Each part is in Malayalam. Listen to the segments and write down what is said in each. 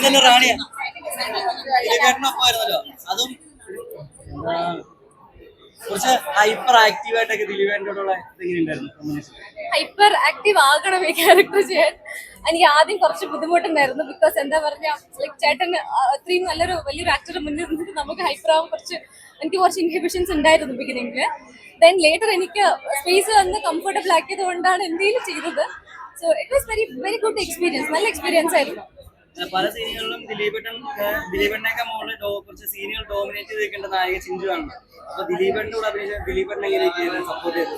അങ്ങനെ റാണിയ. ദിലീപേട്ടനൊപ്പമായിരുന്നല്ലോ അതും കുറച്ച് ഹൈപ്പർ ആക്റ്റീവ് ആയിട്ടൊക്കെ ദിലീപേട്ടോടുള്ള? ഹൈപ്പർ ആക്റ്റീവ് ആകണം ഈ ക്യാരക്ടർ ചെയ്യാൻ. എനിക്ക് ആദ്യം കുറച്ച് ബുദ്ധിമുട്ടുണ്ടായിരുന്നു ബിക്കോസ് എന്താ പറഞ്ഞാൽ ലൈക് ചേട്ടൻ അത്രയും നല്ലൊരു വലിയൊരു ആക്ടറെ മുന്നിൽ നിന്നിട്ട് നമുക്ക് ഹൈപ്പർ ആവാൻ കുറച്ച് എനിക്ക് കുറച്ച് ഇൻഹിബിഷൻസ് ഉണ്ടായിരുന്നു ബിഗിനിങ്ങിൽ ദെൻ ലേറ്റർ എനിക്ക് സ്പേസ് വന്ന് കംഫർട്ടബിൾ ആക്കിയത് കൊണ്ടാണ് എന്തെങ്കിലും ചെയ്തത്. So it was very very good experience നല്ല എക്സ്പീരിയൻസ് ആയിരുന്നു. പല സീനുകളിലും ദിലീപേട്ടൻ ദിലീപേട്ടനൊക്കെ മോളിൽ കുറച്ച് സീനുകൾ ഡോമിനേറ്റ് ചെയ്തിരിക്കേണ്ട നായിക ചിഞ്ചു ആണ്. അപ്പൊ ദിലീപേട്ടന്റെ കൂടെ സപ്പോർട്ട് ചെയ്തു?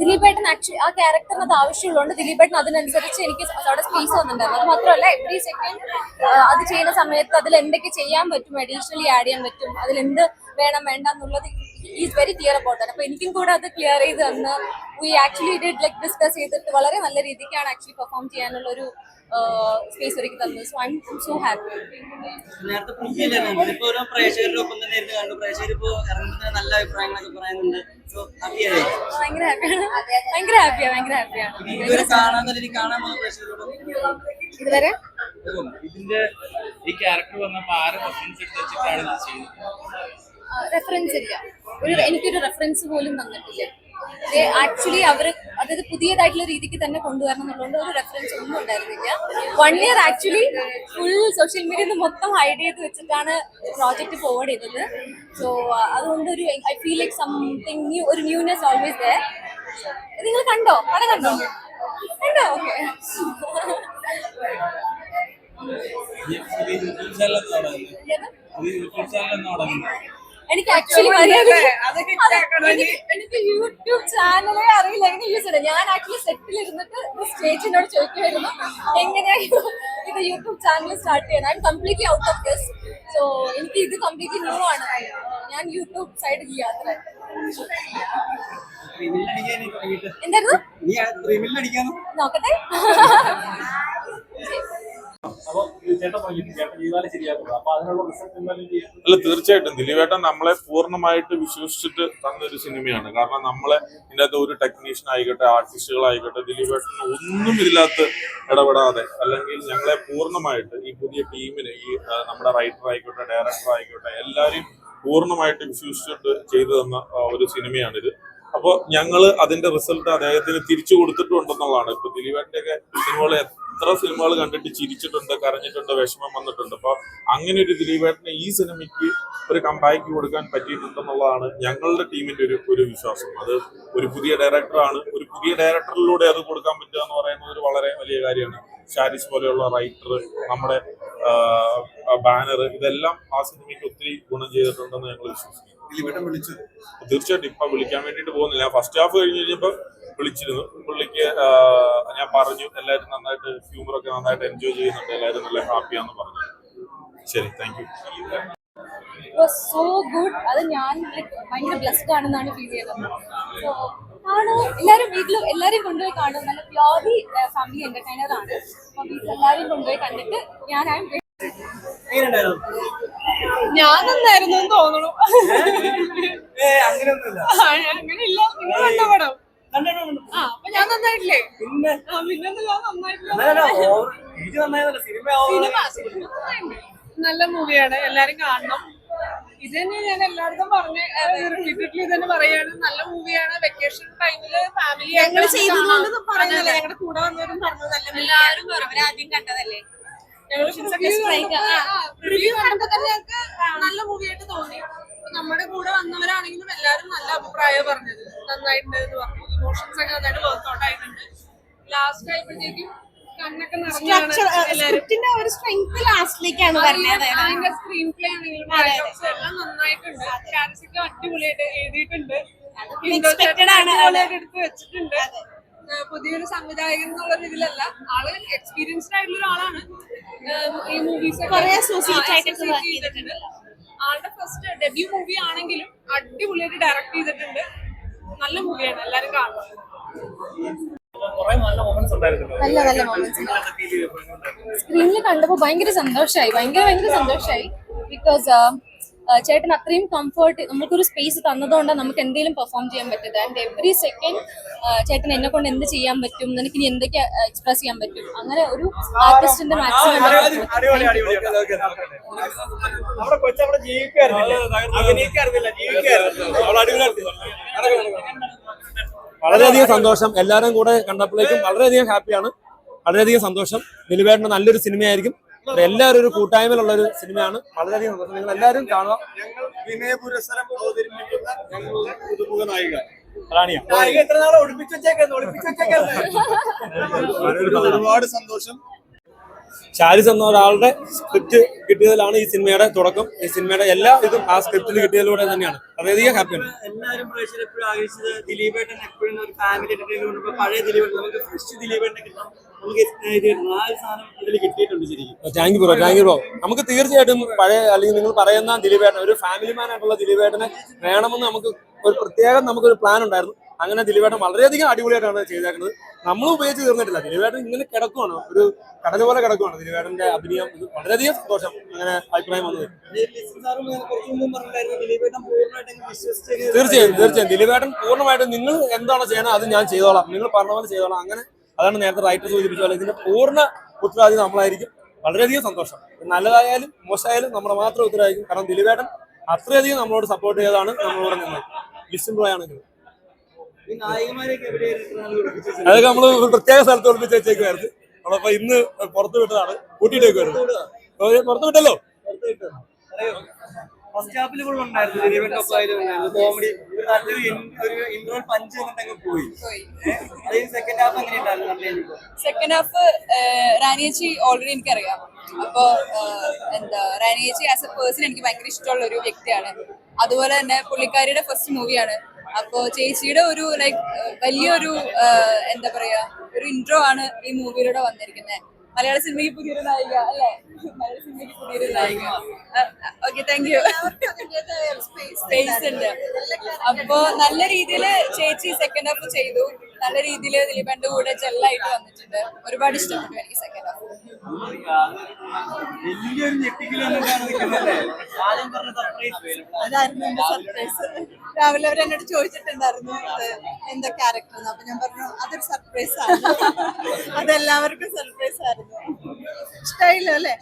ദിലീപേട്ടൻ സപ്പോർട്ട് ആ ക്യാരക്ടറിന് അത് ആവശ്യമുള്ളതുകൊണ്ട് ദിലീപേട്ടൻ അതിനനുസരിച്ച് എനിക്ക് അവിടെ സ്പേസ് വന്നിട്ടുണ്ടായിരുന്നു. അത് മാത്രമല്ല എവറി സെക്കൻഡ് അത് ചെയ്യുന്ന സമയത്ത് അതിൽ എന്തൊക്കെ ചെയ്യാൻ പറ്റും അഡീഷണലി ആഡ് ചെയ്യാൻ പറ്റും അതിൽ എന്ത് വേണം വേണ്ട എന്നുള്ളത് is very clear about that അപ്പൊ എനിക്കും കൂടെ അത് ക്ലിയർ ചെയ്ത് തന്ന്. We actually did like discuss ചെയ്തിട്ട് വളരെ നല്ല രീതിക്കാണ് ആക്ച്വലി പെർഫോം ചെയ്യാനുള്ള ഒരു സ്പേസ് ഒരുക്കി തന്നത്. So I M so happy നേരത്തെ പുതിയല്ലായിരുന്നു ഇപ്പൊ ഓരോ പ്രേക്ഷകരുടെ ഒപ്പം തന്നെ ഇരുന്ന് കണ്ടു. പ്രേക്ഷകർ ഇപ്പോ ഇറങ്ങുന്ന നല്ല അഭിപ്രായങ്ങളൊക്കെ പറയുന്നുണ്ട്. സോ ഹാപ്പിയായി ഭയങ്കര ഹാപ്പിയാണ് ഭയങ്കര ഹാപ്പിയാണ് ഭയങ്കര കാണാൻ കാണാൻ ഇതുവരെ? ഇതിന്റെ ഈ ക്യാരക്ടർ വന്നപ്പോ ആറ് റെഫറൻസ് എടുത്ത് വെച്ചിട്ടാണ് ഇത് ചെയ്യുന്നത്? റെഫറൻസ് ഇല്ല. ഒരു എനിക്കൊരു റെഫറൻസ് പോലും തന്നിട്ടില്ല ആക്ച്വലി അവർ അതായത് പുതിയതായിട്ടുള്ള രീതിക്ക് തന്നെ കൊണ്ടുവരണം എന്നുള്ളതുകൊണ്ട് ഒരു റെഫറൻസ് ഒന്നും ഉണ്ടായിരുന്നില്ല. One year actually full social മീഡിയയിൽ നിന്ന് മൊത്തം ഹൈഡ് ചെയ്ത് വെച്ചിട്ടാണ് പ്രോജക്റ്റ് ഫോർവേഡ് ചെയ്തത്. സോ അതുകൊണ്ട് ഒരു I feel like something new ഒരു ന്യൂനെസ് ഓൾവേസ് ദ നിങ്ങൾ കണ്ടോ? പടം കണ്ടോ? കണ്ടോ? ഓക്കെ യൂട്യൂബ് ചാനൽ എനിക്ക് ആക്ച്വലി എനിക്ക് യൂട്യൂബ് ചാനലേ അറിയില്ല. എങ്ങനെ യൂസ് ചെയ്യണം. ഞാൻ ആക്ച്വലി സെറ്റിൽ ഇരുന്നിട്ട് സ്റ്റേജിനോട് ചോദിക്കുമായിരുന്നു എങ്ങനെയാ ഇത് യൂട്യൂബ് ചാനൽ സ്റ്റാർട്ട് ചെയ്യണം I'm completely out of this so എനിക്ക് ഇത് കംപ്ലീറ്റ്ലി ന്യൂ ആണ്. ഞാൻ യൂട്യൂബ് സൈഡ് ചെയ്യാത്ത എന്തായിരുന്നു? നോക്കട്ടെ. അല്ല തീർച്ചയായിട്ടും. ദിലീപേട്ടൻ നമ്മളെ പൂർണമായിട്ട് വിശ്വസിച്ചിട്ട് തന്നൊരു സിനിമയാണ്. കാരണം നമ്മളെ ഇതിനകത്ത് ഒരു ടെക്നീഷ്യൻ ആയിക്കോട്ടെ ആർട്ടിസ്റ്റുകളായിക്കോട്ടെ ദിലീപേട്ടൻ ഒന്നും ഇതിനകത്ത് ഇടപെടാതെ അല്ലെങ്കിൽ ഞങ്ങളെ പൂർണമായിട്ട് ഈ പുതിയ ടീമിന് ഈ നമ്മുടെ റൈറ്റർ ആയിക്കോട്ടെ ഡയറക്ടർ ആയിക്കോട്ടെ എല്ലാവരെയും പൂർണമായിട്ട് വിശ്വസിച്ചിട്ട് ചെയ്തു തന്ന ഒരു സിനിമയാണിത്. അപ്പോൾ ഞങ്ങൾ അതിന്റെ റിസൾട്ട് അദ്ദേഹത്തിന് തിരിച്ചു കൊടുത്തിട്ടുണ്ടെന്നുള്ളതാണ്. ഇപ്പൊ ദിലീപേട്ടന്റെ ഒക്കെ സിനിമകൾ എത്ര സിനിമകൾ കണ്ടിട്ട് ചിരിച്ചിട്ടുണ്ട് കരഞ്ഞിട്ടുണ്ട് വിഷമം വന്നിട്ടുണ്ട്. അപ്പൊ അങ്ങനെ ഒരു ദിലീപേട്ടന് ഈ സിനിമയ്ക്ക് ഒരു കമ്പാക്ക് കൊടുക്കാൻ പറ്റിയിട്ടുണ്ടെന്നുള്ളതാണ് ഞങ്ങളുടെ ടീമിന്റെ ഒരു ഒരു വിശ്വാസം. അത് ഒരു പുതിയ ഡയറക്ടറാണ് ഒരു പുതിയ ഡയറക്ടറിലൂടെ അത് കൊടുക്കാൻ പറ്റുക എന്ന് പറയുന്നത് ഒരു വളരെ വലിയ കാര്യമാണ്. ഷാരിസ് പോലെയുള്ള റൈറ്റർ നമ്മുടെ ബാനർ ഇതെല്ലാം ആ സിനിമയ്ക്ക് ഒത്തിരി ഗുണം ചെയ്തിട്ടുണ്ടെന്ന് ഞങ്ങൾ വിശ്വസിക്കുന്നു. തീർച്ചയായിട്ടും ഇപ്പൊ വിളിക്കാൻ വേണ്ടിട്ട് പോകുന്നില്ല. ഫസ്റ്റ് ഹാഫ് കഴിഞ്ഞ് കഴിഞ്ഞപ്പോ വിളിച്ചിരുന്നു. പുള്ളിക്ക് ഞാൻ പറഞ്ഞു എല്ലാവരും നന്നായിട്ട് ഹ്യൂമർ ഒക്കെ നന്നായിട്ട് എൻജോയ് ചെയ്യുന്നുണ്ട്. എല്ലാവരും നല്ല ഹാപ്പിയാന്ന് പറഞ്ഞു. ശരി thank you was so good അത് ഞാൻ ഭയങ്കര ബ്ലസ്ഡ് ആണെന്നാണ് ഫീൽ ചെയ്തത്. ആണ്. എല്ലാവരും വീട്ടിൽ എല്ലാവരും കൊണ്ടുപോയി കാണും. നല്ല പ്യോർലി ഫാമിലി എന്റർടൈനർ ആണ്. അപ്പൊ വീട്ടിൽ എല്ലാവരും കൊണ്ടുപോയി കണ്ടിട്ട് ഞാൻ ആ ഞാൻ നന്നായിരുന്നു എന്ന് തോന്നുന്നു. അങ്ങനെയൊന്നുമില്ല. അങ്ങനെയില്ല. നിങ്ങൾ കണ്ട പടം. ഞാൻ നന്നായിട്ടില്ലേ? പിന്നെ നല്ല മൂവിയാണ് എല്ലാരും കാണണം. ഇത് തന്നെ ഞാൻ എല്ലായിടത്തും പറഞ്ഞ് റിപ്പീറ്റഡ്ലി തന്നെ പറയാണ്. നല്ല മൂവിയാണ് വെക്കേഷൻ ടൈമിൽ ഫാമിലി ഞങ്ങൾ ചെയ്തതുകൊണ്ട് പറയുന്നില്ല. ഞങ്ങളുടെ കൂടെ വന്നവരും പറഞ്ഞു നല്ല എല്ലാവരും ആദ്യം കണ്ടതല്ലേ? റിവ്യൂ കണ്ടപ്പോ തന്നെ ഞങ്ങൾക്ക് നല്ല മൂവിയായിട്ട് തോന്നി. നമ്മുടെ കൂടെ വന്നവരാണെങ്കിലും എല്ലാരും നല്ല അഭിപ്രായം പറഞ്ഞത്. നന്നായിട്ടുണ്ട് എന്ന് പറഞ്ഞു. ഇമോഷൻസ് ഒക്കെ നന്നായിട്ട് വർക്ക്ഔട്ട് ആയിട്ടുണ്ട്. ലാസ്റ്റ് ആയപ്പോഴത്തേക്കും സ്ക്രിപ്റ്റിന്റെ ഒരു സ്ട്രെങ്ത് ലാസ്റ്റിലേക്കാണ് വരുന്നത്. അതിന്റെ സ്ക്രീൻ പ്ലേ ആണെങ്കിലും എല്ലാം നന്നായിട്ടുണ്ട്. അടിപൊളിയായിട്ട് എഴുതിയിട്ടുണ്ട്. Unexpected ആണ്. അടിപൊളിയായിട്ട് എടുത്ത് വെച്ചിട്ടുണ്ട്. പുതിയൊരു സംവിധായകൻ എന്നുള്ള രീതിയിലല്ല. ആൾ എക്സ്പീരിയൻസ്ഡ് ആയിട്ടുള്ള ഒരാളാണ്. ഈ മൂവീസ്. ആളുടെ ഫസ്റ്റ് ഡെബ്യൂ മൂവി ആണെങ്കിലും അടിപൊളിയായിട്ട് ഡയറക്ട് ചെയ്തിട്ടുണ്ട്. നല്ല മൂവിയാണ് എല്ലാരും കാണണം നല്ല നല്ല മൊമെന്റ്സ് സ്ക്രീനിൽ കണ്ടപ്പോൾ ഭയങ്കര സന്തോഷമായി ഭയങ്കര ഭയങ്കര സന്തോഷമായി ബിക്കോസ് ചേട്ടൻ അത്രയും കംഫർട്ട് നമുക്കൊരു സ്പേസ് തന്നതുകൊണ്ടാണ് നമുക്ക് എന്തെങ്കിലും പെർഫോം ചെയ്യാൻ പറ്റുന്നത് ആൻഡ് എവറി സെക്കൻഡ് ചേട്ടൻ എന്നെ കൊണ്ട് എന്ത് ചെയ്യാൻ പറ്റും എനിക്ക് ഇനി എന്തൊക്കെ എക്സ്പ്രസ് ചെയ്യാൻ പറ്റും. അങ്ങനെ ഒരു ആർട്ടിസ്റ്റിന്റെ മാക്സിമം വളരെയധികം സന്തോഷം. എല്ലാവരും കൂടെ കണ്ടപ്പോഴേക്കും വളരെയധികം ഹാപ്പിയാണ് വളരെയധികം സന്തോഷം. ദിലീപേട്ടന് നല്ലൊരു സിനിമയായിരിക്കും എല്ലാവരും ഒരു കൂട്ടായ്മയിലുള്ള ഒരു സിനിമയാണ്. വളരെയധികം സന്തോഷം. നിങ്ങൾ എല്ലാവരും കാണുക. വിനയ പുരസ്സരം അവതരിപ്പിക്കുന്ന ഞങ്ങളുടെ പുതുമുഖ നായിക. ഒരുപാട് സന്തോഷം. ഷാരിസ് എന്ന ഒരാളുടെ സ്ക്രിപ്റ്റ് കിട്ടിയതിലാണ് ഈ സിനിമയുടെ തുടക്കം. ഈ സിനിമയുടെ എല്ലാ ഇതും ആ സ്ക്രിപ്റ്റിൽ കിട്ടിയതിലൂടെ തന്നെയാണ്. വളരെയധികം ഹാപ്പിയാണ് എല്ലാവരും പ്രേക്ഷകർ എപ്പോഴും ആഗ്രഹിച്ചത് ദിലീപേട്ടൻ എപ്പോഴും ഒരു ഫാമിലി പഴയ ദിലീപേട്ടൻ നമുക്ക് ഫ്രഷ് ദിലീപേട്ടനെ കിട്ടണം. നമുക്ക് സാധനം ഇതിൽ കിട്ടിയിട്ടുണ്ട് ശരിക്കും. Thank you bro thank you bro നമുക്ക് തീർച്ചയായിട്ടും പഴയ അല്ലെങ്കിൽ നിങ്ങൾ പറയുന്ന ദിലീപേട്ടൻ ഒരു ഫാമിലി മാൻ ആയിട്ടുള്ള ദിലീപേട്ടനെ വേണമെന്ന് നമുക്ക് ഒരു പ്രത്യേകം നമുക്കൊരു പ്ലാൻ ഉണ്ടായിരുന്നു. അങ്ങനെ ദിലീപേട്ടൻ വളരെയധികം അടിപൊളിയായിട്ടാണ് ചെയ്തേക്കുന്നത്. നമ്മൾ ഉപയോഗിച്ച് തീർന്നിട്ടില്ല. ദിലീപേട്ടൻ ഇങ്ങനെ കിടക്കുവാണ്. ഒരു കടൽ പോലെ കിടക്കുവാണ് ദിലീപേട്ടന്റെ അഭിനയം. വളരെയധികം സന്തോഷം അങ്ങനെ അഭിപ്രായം വന്നത്. തീർച്ചയായും തീർച്ചയായും. ദിലീപേട്ടൻ പൂർണമായിട്ടും നിങ്ങൾ എന്താണോ ചെയ്യണത് അത് ഞാൻ ചെയ്തോളാം. നിങ്ങൾ പറഞ്ഞ പോലെ ചെയ്തോളാം. അങ്ങനെ അതാണ് നേരത്തെ റൈറ്റർ സൂചിപ്പിച്ച പോലെ ഇതിന്റെ പൂർണ ഉത്തരവാദിത്വം നമ്മളായിരിക്കും. വളരെയധികം സന്തോഷം. നല്ലതായാലും മോശമായാലും നമ്മുടെ മാത്രം ഉത്തരവാദിക്കും കാരണം ദിലീപേട്ടൻ അത്രയധികം നമ്മളോട് സപ്പോർട്ട് ചെയ്തതാണ് നമ്മളോട് നിന്നത് ലിസ്റ്റിൻ ആണെങ്കിൽ വെച്ചത്? അതൊക്കെ നമ്മൾ പ്രത്യേക സ്ഥലത്ത് ഒളിപ്പിച്ച് വെച്ചേക്കുമായിരുന്നു നമ്മളപ്പോ ഇന്ന് പുറത്തു വിട്ടതാണ്. കൂട്ടിയിട്ടേക്കുമായിരുന്നു പുറത്തു വിട്ടല്ലോ? ഫസ്റ്റ് ഹാഫിൽ ഫുൾ ഉണ്ടായിരുന്നു. ദിലീപേട്ടൻ ഒപ്പം ആയിരുന്നു. കോമഡി ഒരു നല്ലൊരു ഒരു ഇൻട്രോൾ പഞ്ച് വന്നിട്ടങ്ങ് പോയി. അത് സെക്കൻഡ് ഹാഫ് എങ്ങനെ ഉണ്ടായിരുന്നു. സെക്കൻഡ് ഹാഫ് റാനിയേച്ചി ഓൾറെഡി എനിക്കറിയാം. അപ്പോ എന്താ റാനിയേച്ചി ആസ് എ പേഴ്സൺ എനിക്ക് ഭയങ്കര ഇഷ്ടമുള്ള ഒരു വ്യക്തിയാണ്. അതുപോലെ തന്നെ പുള്ളിക്കാരിയുടെ ഫസ്റ്റ് മൂവിയാണ് അപ്പോ ചേച്ചിയുടെ ഒരു ലൈക്ക് വലിയൊരു എന്താ പറയാ ഒരു ഇൻട്രോ ആണ് ഈ മൂവിയിലൂടെ വന്നിരിക്കുന്നത് മലയാള സിനിമയ്ക്ക് പുതിയൊരു നായിക അല്ലേ? മലയാള സിനിമയ്ക്ക് പുതിയൊരു നായിക. ഓക്കെ താങ്ക് യു സ്പേസ് ഉണ്ട്. അപ്പോ നല്ല രീതിയിൽ ചേച്ചി സെക്കൻഡ് ഹാഫ് ചെയ്തു. നല്ല രീതിയിൽ ദിലീപന്റെ കൂടെ ജെല്ലായിട്ട് വന്നിട്ടുണ്ട്. ഒരുപാട് ഇഷ്ടപ്പെട്ടു എനിക്ക് സെക്കൻഡ് ഹാഫ് വലിയൊരു ഞെട്ടിക്കലൊന്നും ആദ്യം പറഞ്ഞ സർപ്രൈസ് അതായിരുന്നു സർപ്രൈസ് രാവിലെ അവർ എന്നോട് ചോദിച്ചിട്ടുണ്ടായിരുന്നു എന്താ ക്യാരക്ടർ എന്ന് അപ്പൊ ഞാൻ പറഞ്ഞു അതൊരു സർപ്രൈസ് ആണ്. അതെല്ലാവർക്കും സർപ്രൈസ് ആയിരുന്നു. ഇഷ്ടമായില്ലോ അല്ലേ?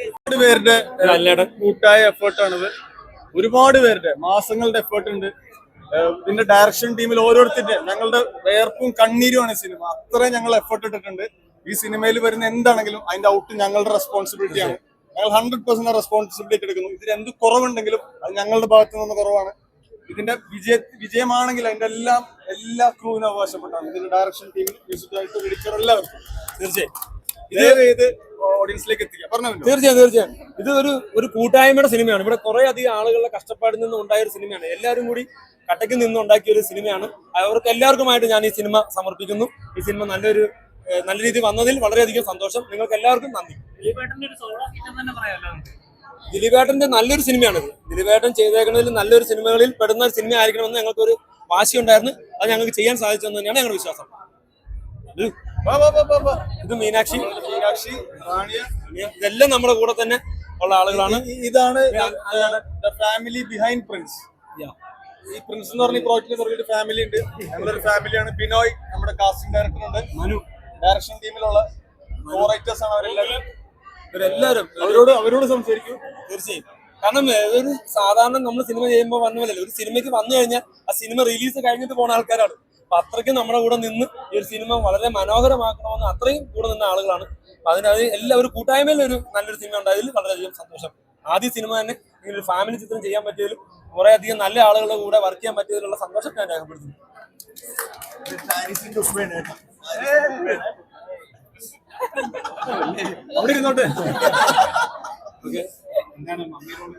ഒരുപാട് പേരുടെ അല്ലട കൂട്ടായ എഫേർട്ടാണിത് ഒരുപാട് പേരുടെ മാസങ്ങളുടെ എഫേർട്ട് ഉണ്ട്. പിന്നെ ഇതിന്റെ ഡയറക്ഷൻ ടീമിൽ ഓരോരുത്തരുടെ ഞങ്ങളുടെ വേർപ്പും കണ്ണീരുമാണ് സിനിമ. അത്രയും ഞങ്ങൾ എഫേർട്ട് ഇട്ടിട്ടുണ്ട്. ഈ സിനിമയിൽ വരുന്ന എന്താണെങ്കിലും അതിന്റെ ഔട്ട് ഞങ്ങളുടെ റെസ്പോൺസിബിലിറ്റിയാണ് ഞങ്ങൾ ഹൺഡ്രഡ് പെർസെന്റ് റെസ്പോൺസിബിലിറ്റി എടുക്കുന്നു. ഇതിന് എന്ത് കുറവുണ്ടെങ്കിലും അത് ഞങ്ങളുടെ ഭാഗത്തു നിന്ന് കുറവാണ്. ഇതിന്റെ വിജയ വിജയമാണെങ്കിൽ അതിന്റെ എല്ലാം എല്ലാ ക്രൂവിനും അവകാശപ്പെട്ടാണ്. ഇതിന്റെ ഡയറക്ഷൻ ടീമിൽ മ്യൂസിക് ഡയറക്ടർ എഡിറ്റർ എല്ലാവർക്കും. തീർച്ചയായും. ഓഡിയൻസിലേക്ക് പറഞ്ഞു തീർച്ചയായും തീർച്ചയായും. ഇത് ഒരു ഒരു കൂട്ടായ്മയുടെ സിനിമയാണ്. ഇവിടെ കുറെ അധികം ആളുകളുടെ കഷ്ടപ്പാടിൽ നിന്ന് ഉണ്ടായ ഒരു സിനിമയാണ്. എല്ലാവരും കൂടി കട്ടക്കിൽ നിന്ന് ഉണ്ടാക്കിയ ഒരു സിനിമയാണ്. അവർക്ക് എല്ലാവർക്കുമായിട്ട് ഞാൻ ഈ സിനിമ സമർപ്പിക്കുന്നു. ഈ സിനിമ നല്ലൊരു നല്ല രീതിയിൽ വന്നതിൽ വളരെയധികം സന്തോഷം. നിങ്ങൾക്ക് എല്ലാവർക്കും നന്ദി. ദിലീപേട്ടന്റെ നല്ലൊരു സിനിമയാണിത്. ദിലീപേട്ടൻ ചെയ്തേക്കുന്നതിൽ നല്ലൊരു സിനിമകളിൽ പെടുന്ന ഒരു സിനിമ ആയിരിക്കണമെന്ന് ഞങ്ങൾക്ക് ഒരു വാശി ഉണ്ടായിരുന്നു അത് ഞങ്ങൾക്ക് ചെയ്യാൻ സാധിച്ചെന്ന് തന്നെയാണ് ഞങ്ങളുടെ വിശ്വാസം. ഇത് മീനാക്ഷി. മീനാക്ഷി ഇതെല്ലാം നമ്മുടെ കൂടെ തന്നെ ഉള്ള ആളുകളാണ്. ഇതാണ് ഫാമിലി ബിഹൈൻഡ് പ്രിൻസ് ഈ പ്രിൻസ് എന്ന് പറഞ്ഞ ഈ ഫാമിലി ഉണ്ട്. ഫാമിലിയാണ് ബിനോയ് നമ്മുടെ കാസ്റ്റിംഗ് ഡയറക്ടർ ഉണ്ട്. മനു. ഡയറക്ഷൻ ടീമിലുള്ള റൈറ്റേഴ്സ് ആണ് അവരെല്ലാവരും. ഇവരെല്ലാവരും അവരോട് അവരോട് സംസാരിക്കും. തീർച്ചയായും. കാരണം ഒരു സാധാരണ നമ്മൾ സിനിമ ചെയ്യുമ്പോൾ വന്ന പോലെയല്ല. ഒരു സിനിമയ്ക്ക് വന്നു കഴിഞ്ഞാൽ ആ സിനിമ റിലീസ് കഴിഞ്ഞിട്ട് പോകുന്ന ആൾക്കാരാണ്. അപ്പൊ അത്രയ്ക്കും നമ്മുടെ കൂടെ നിന്ന് ഈ ഒരു സിനിമ വളരെ മനോഹരമാക്കണമെന്ന് അത്രയും കൂടെ നിന്ന ആളുകളാണ്. അപ്പൊ അതിനത് എല്ലാ ഒരു കൂട്ടായ്മയിൽ ഒരു നല്ലൊരു സിനിമ ഉണ്ടായതിൽ വളരെയധികം സന്തോഷം. ആദ്യ സിനിമ തന്നെ ഇങ്ങനെ ഒരു ഫാമിലി ചിത്രം ചെയ്യാൻ പറ്റിയതിലും കുറെ അധികം നല്ല ആളുകളുടെ കൂടെ വർക്ക് ചെയ്യാൻ പറ്റിയതിലുള്ള സന്തോഷം ഞാൻ രേഖപ്പെടുത്തുന്നു. അവിടെ ഇരുന്നോട്ടെ. ഓക്കെ എന്താണ് മമ്മി റോൾ